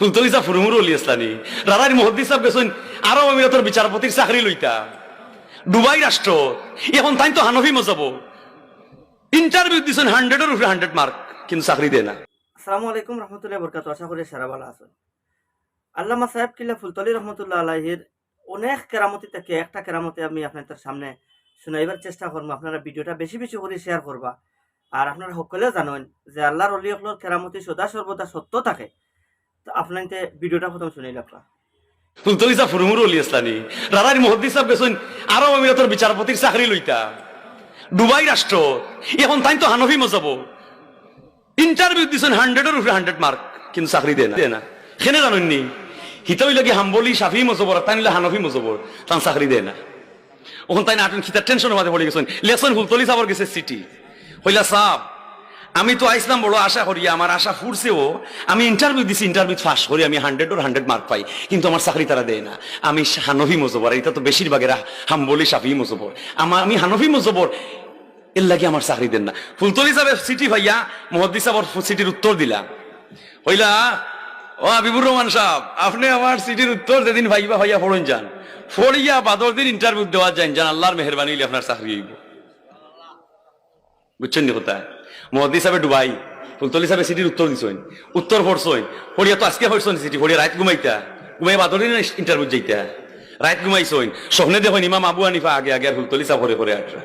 ফুলতলি সাহ ফুরুমুর অলি আসলানি। রারারি মহদ্দি সাহেব গেছেন আরব আমিরাতের বিচারপতির চাকরি লইতা। ডুবাই রাষ্ট্র, এখন তাই তো হানফি ইন্টারভিউ দিছেন হান্ড্রেডের উপরে হান্ড্রেড মার্ক কিন্তু চাকরি দেয় না। আসসালামু আলাইকুম রহমতুল্লাহ বরকাত আশা করি সারা ভালো আছেন। আল্লামা সাহেব কিল্লা ফুলতলি রহমতুল্লাহ আলাহির অনেক কেরামতি থেকে একটা কেরামতি আমি আপনাদের সামনে শুনাইবার চেষ্টা করব। আপনারা ভিডিওটা বেশি বেশি করে শেয়ার করবা। আর আপনারা সকলে জানেন যে আল্লাহর অলি অকলর কেরামতি সদা সর্বদা সত্য থাকে। তো আপনার ভিডিওটা প্রথম শুনাই লাগলা ফুলতলি সাহ ফুরুমুর অলি আসলানি রারারি মহদ্দি সাহেব গেছেন আরব আমিরাতের বিচারপতির চাকরি লইতা। ডুবাই রাষ্ট্র এখন তাই তো হানফি মজাবো। ইন্টারভিউ দিছেন হান্ড্রেডের উপরে হান্ড্রেড মার্ক কিন্তু চাকরি দেয় না। দেয় না। সেনে জানেননি হিতাই লাগি হাম্বলি, সাফি মজবর তাই নিলে হানফি মজবর তান চাকরি দেয় না। ওখান তাই নাটন খিতার টেনশন মাঝে পড়ে গেছেন লেসন ফুলতলি সাবর গেছে সিটি হইলা সাপ আমি তো আইসলাম বড় আশা করি, আমার আশা ফুরছেও। আমি ইন্টারভিউ দিছি ইন্টারভিউ ফাঁস করি, আমি হান্ড্রেড ওর হান্ড্রেড মার্ক পাই, কিন্তু আমার চাকরি তারা দেয় না। আমি হানফি মজবর এটা তো বেশিরভাগেরা হাম্বলি সাফি মজবর আমার আমি হানফি মজবর এর লাগে আমার চাকরি দেন না। ফুলতলি সাহেব সিটি ভাইয়া মহদ্দি সাহেব সিটির উত্তর দিলা। হইলা, ও আবিবুর রহমান সাহেব, আপনি আমার সিটির উত্তর যেদিন ভাইবা ভাইয়া পড়ুন যান। ফড়িয়া বাদর দিন ইন্টারভিউ দেওয়া যান যান আল্লাহর মেহরবানি আপনার চাকরি হইব। বুঝছেন কোথায় মহদ্দি সাহেব ডুবাই ফুলতলি সাহেব সিটির উত্তর দিছেন উত্তর পড়ছই ফড়িয়া তো আজকে পড়ছেন সিটি ফড়িয়া রাত ঘুমাইতা ঘুমাই বাদর দিন ইন্টারভিউ যাইতা রাত ঘুমাইছই স্বপ্নে দেখুন ইমাম আবু হানিফা আগে আগে আর ফুলতলি সাহেব হরে হরে আটরা।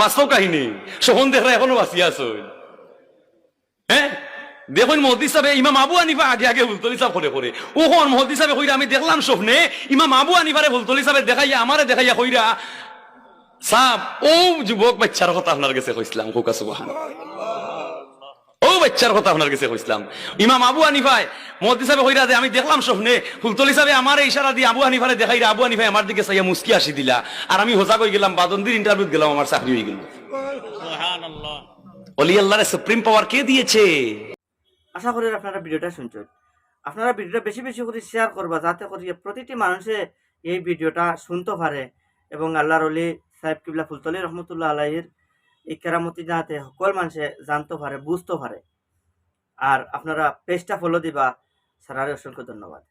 বাস্তব কাহিনী সোহন দেখরা এখনও বাঁচিয়ে আছো হ্যাঁ দেখুন মহদি সাহেব ইমাম আবু আনিফা আগে আগে ভুলতলি সাহেব করে করে ও হন মহদি সাহেব কইরা আমি দেখলাম স্বপ্নে ইমাম আবু আনিফারে ভুলতলি সাহেব দেখাইয়া আমারে দেখাইয়া কইরা সাপ ও যুবক বাচ্চার কথা আপনার কাছে কইছিলাম কোকা সুবহান। ও বাচ্চার কথা আপনার কাছে কইছিলাম। ইমাম আবু মহদি সাহেব কইরা যে আমি দেখলাম স্বপ্নে সাহেব আমার ইশারা দিয়ে আবু আনিফারে দেখাইরা আবু আনিফায় আমার দিকে চাইয়া মুস্কি আসি দিলা। আর আমি হোসা কই গেলাম বাদন্দির ইন্টারভিউ গেলাম আমার চাকরি হয়ে গেল। অলি আল্লাহর সুপ্রিম পাওয়ার কে দিয়েছে? আশা করি আপনারা ভিডিওটা শুনছেন। আপনারা ভিডিওটা বেশি বেশি করে শেয়ার করবা যাতে করে প্রতিটি মানুষে এই ভিডিওটা শুনতে পারে এবং আল্লাহর অলি সাহেব কিবলা ফুলতলি রহমতুল্লাহ আলাহির এই কেরামতি যাতে সকল মানুষে জানতে পারে, বুঝতে পারে। আর আপনারা পেজটা ফলো দিবা সারারে অসংখ্য ধন্যবাদ।